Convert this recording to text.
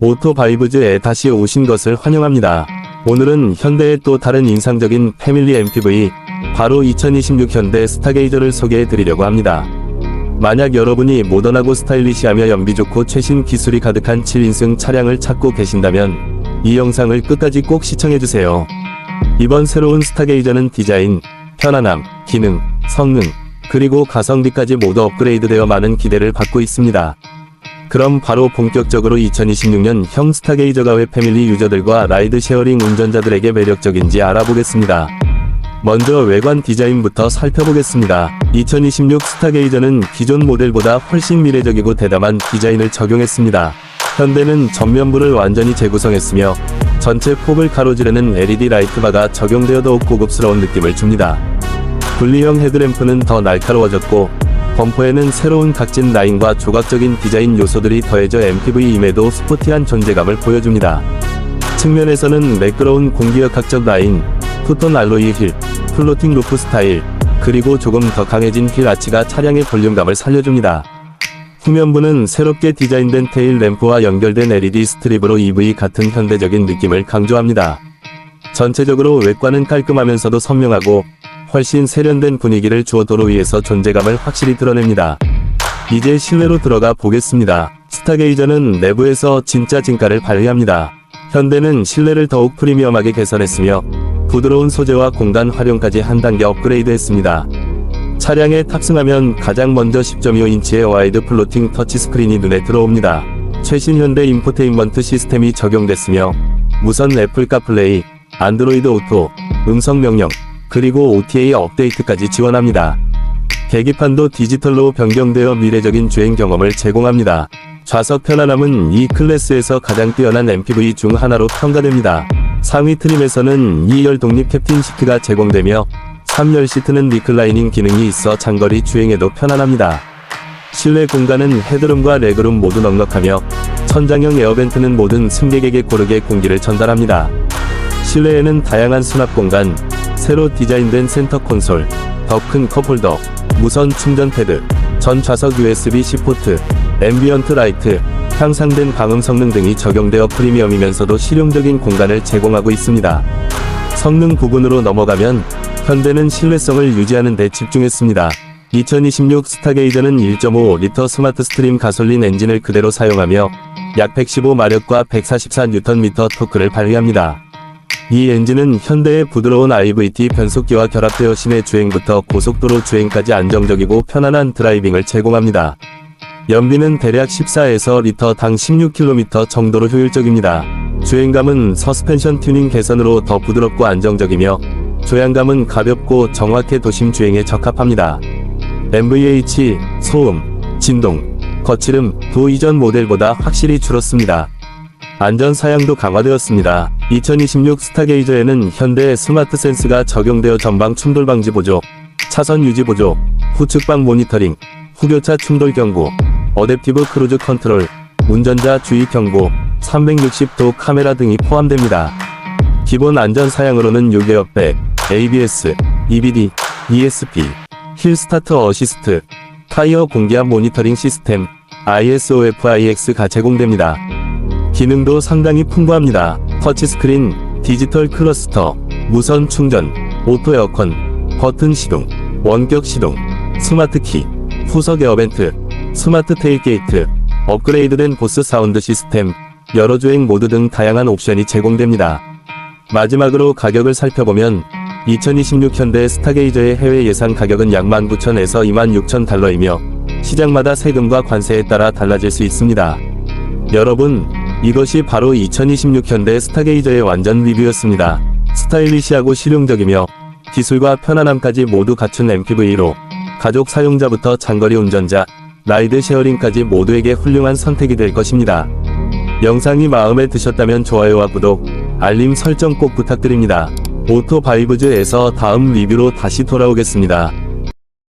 오토바이브즈에 다시 오신 것을 환영합니다. 오늘은 현대의 또 다른 인상적인 패밀리 MPV, 바로 2026 현대 스타게이저를 소개해 드리려고 합니다. 만약 여러분이 모던하고 스타일리시하며 연비 좋고 최신 기술이 가득한 7인승 차량을 찾고 계신다면 이 영상을 끝까지 꼭 시청해주세요. 이번 새로운 스타게이저는 디자인, 편안함, 기능, 성능, 그리고 가성비까지 모두 업그레이드되어 많은 기대를 받고 있습니다. 그럼 바로 본격적으로 2026년 형 스타게이저가 왜 패밀리 유저들과 라이드 쉐어링 운전자들에게 매력적인지 알아보겠습니다. 먼저 외관 디자인부터 살펴보겠습니다. 2026 스타게이저는 기존 모델보다 훨씬 미래적이고 대담한 디자인을 적용했습니다. 현대는 전면부를 완전히 재구성했으며 전체 폭을 가로지르는 LED 라이트바가 적용되어 더욱 고급스러운 느낌을 줍니다. 분리형 헤드램프는 더 날카로워졌고 범퍼에는 새로운 각진 라인과 조각적인 디자인 요소들이 더해져 MPV임에도 스포티한 존재감을 보여줍니다. 측면에서는 매끄러운 공기역학적 라인, 투톤 알로이 휠, 플로팅 루프 스타일, 그리고 조금 더 강해진 휠 아치가 차량의 볼륨감을 살려줍니다. 후면부는 새롭게 디자인된 테일 램프와 연결된 LED 스트립으로 EV 같은 현대적인 느낌을 강조합니다. 전체적으로 외관은 깔끔하면서도 선명하고 훨씬 세련된 분위기를 주어 도로 위에서 존재감을 확실히 드러냅니다. 이제 실내로 들어가 보겠습니다. 스타게이저는 내부에서 진짜 진가를 발휘합니다. 현대는 실내를 더욱 프리미엄하게 개선했으며 부드러운 소재와 공간 활용까지 한 단계 업그레이드했습니다. 차량에 탑승하면 가장 먼저 10.25인치의 와이드 플로팅 터치스크린이 눈에 들어옵니다. 최신 현대 인포테인먼트 시스템이 적용됐으며 무선 애플 카 플레이, 안드로이드 오토, 음성 명령, 그리고 OTA 업데이트까지 지원합니다. 계기판도 디지털로 변경되어 미래적인 주행 경험을 제공합니다. 좌석 편안함은 이 클래스에서 가장 뛰어난 MPV 중 하나로 평가됩니다. 상위 트림에서는 2열 독립 캡틴 시트가 제공되며 3열 시트는 리클라이닝 기능이 있어 장거리 주행에도 편안합니다. 실내 공간은 헤드룸과 레그룸 모두 넉넉하며 천장형 에어벤트는 모든 승객에게 고르게 공기를 전달합니다. 실내에는 다양한 수납 공간, 새로 디자인된 센터 콘솔, 더 큰 컵홀더, 무선 충전 패드, 전 좌석 USB-C 포트, 앰비언트 라이트, 향상된 방음 성능 등이 적용되어 프리미엄이면서도 실용적인 공간을 제공하고 있습니다. 성능 부분으로 넘어가면 현대는 신뢰성을 유지하는 데 집중했습니다. 2026 스타게이저는 1.5리터 스마트 스트림 가솔린 엔진을 그대로 사용하며 약 115마력과 144Nm 토크를 발휘합니다. 이 엔진은 현대의 부드러운 IVT 변속기와 결합되어 시내 주행부터 고속도로 주행까지 안정적이고 편안한 드라이빙을 제공합니다. 연비는 대략 14에서 리터당 16km 정도로 효율적입니다. 주행감은 서스펜션 튜닝 개선으로 더 부드럽고 안정적이며 조향감은 가볍고 정확해 도심 주행에 적합합니다. MVH, 소음, 진동, 거칠음, 도 이전 모델보다 확실히 줄었습니다. 안전 사양도 강화되었습니다. 2026 스타게이저에는 현대 스마트 센스가 적용되어 전방 충돌 방지 보조, 차선 유지 보조, 후측방 모니터링, 후교차 충돌 경고, 어댑티브 크루즈 컨트롤, 운전자 주의 경고, 360도 카메라 등이 포함됩니다. 기본 안전 사양으로는 요격백, ABS, EBD, ESP, 힐 스타트 어시스트, 타이어 공기압 모니터링 시스템, ISOFIX가 제공됩니다. 기능도 상당히 풍부합니다. 터치스크린, 디지털 클러스터, 무선 충전, 오토 에어컨, 버튼 시동, 원격 시동, 스마트 키, 후석 에어벤트, 스마트 테일 게이트, 업그레이드된 보스 사운드 시스템, 여러 주행 모드 등 다양한 옵션이 제공됩니다. 마지막으로 가격을 살펴보면 2026 현대 스타게이저의 해외 예상 가격은 약 19,000에서 26,000달러이며 시장마다 세금과 관세에 따라 달라질 수 있습니다. 여러분, 이것이 바로 2026 현대 스타게이저의 완전 리뷰였습니다. 스타일리시하고 실용적이며 기술과 편안함까지 모두 갖춘 MPV로 가족 사용자부터 장거리 운전자, 라이드 쉐어링까지 모두에게 훌륭한 선택이 될 것입니다. 영상이 마음에 드셨다면 좋아요와 구독, 알림 설정 꼭 부탁드립니다. 오토바이브즈에서 다음 리뷰로 다시 돌아오겠습니다.